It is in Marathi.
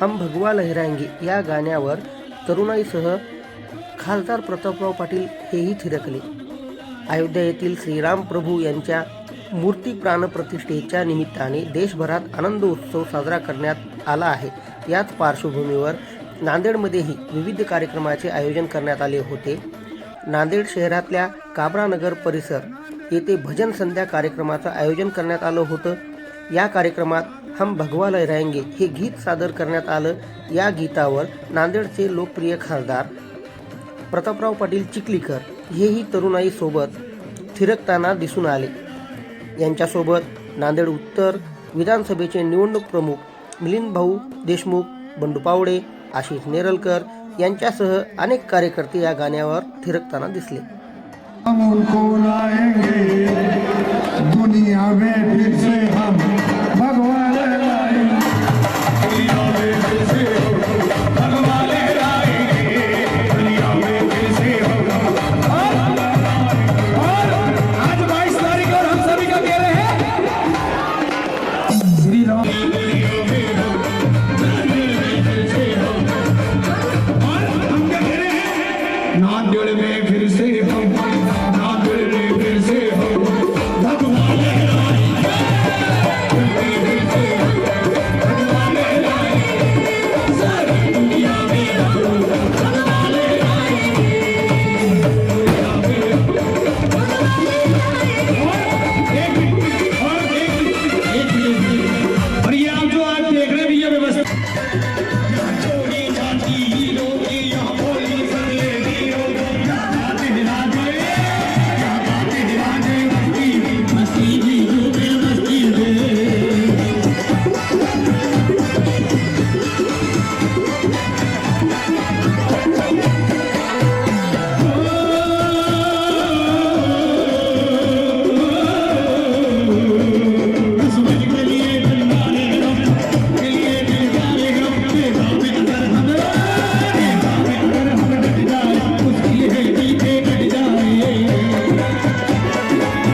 हम भगवा लहरांगे या गाण्यावर तरुणाईसह खासदार प्रतापराव पाटील हेही थिरकले. अयोध्या येथील श्रीराम प्रभू यांच्या मूर्ती प्राणप्रतिष्ठेच्या निमित्ताने देशभरात आनंद उत्सव साजरा करण्यात आला आहे. याच पार्श्वभूमीवर नांदेडमध्येही विविध कार्यक्रमाचे आयोजन करण्यात आले होते. नांदेड शहरातल्या काबरानगर परिसर येथे भजन संध्या कार्यक्रमाचं आयोजन करण्यात आलं होतं. या कार्यक्रमात हम भगवा रहेंगे हे गीत सादर करण्यात आलं. या गीतावर नांदेडचे लोकप्रिय खासदार प्रतापराव पाटील चिखलीकर हेही तरुणाईसोबत थिरकताना दिसून आले. यांच्यासोबत नांदेड उत्तर विधानसभेचे निवडणूक प्रमुख मिलिंद भाऊ देशमुख बंडू पावडे आशिष नेरलकर यांच्यासह अनेक कार्यकर्ते या गाण्यावर थिरकताना दिसले. नाथ जोड़े में फिर से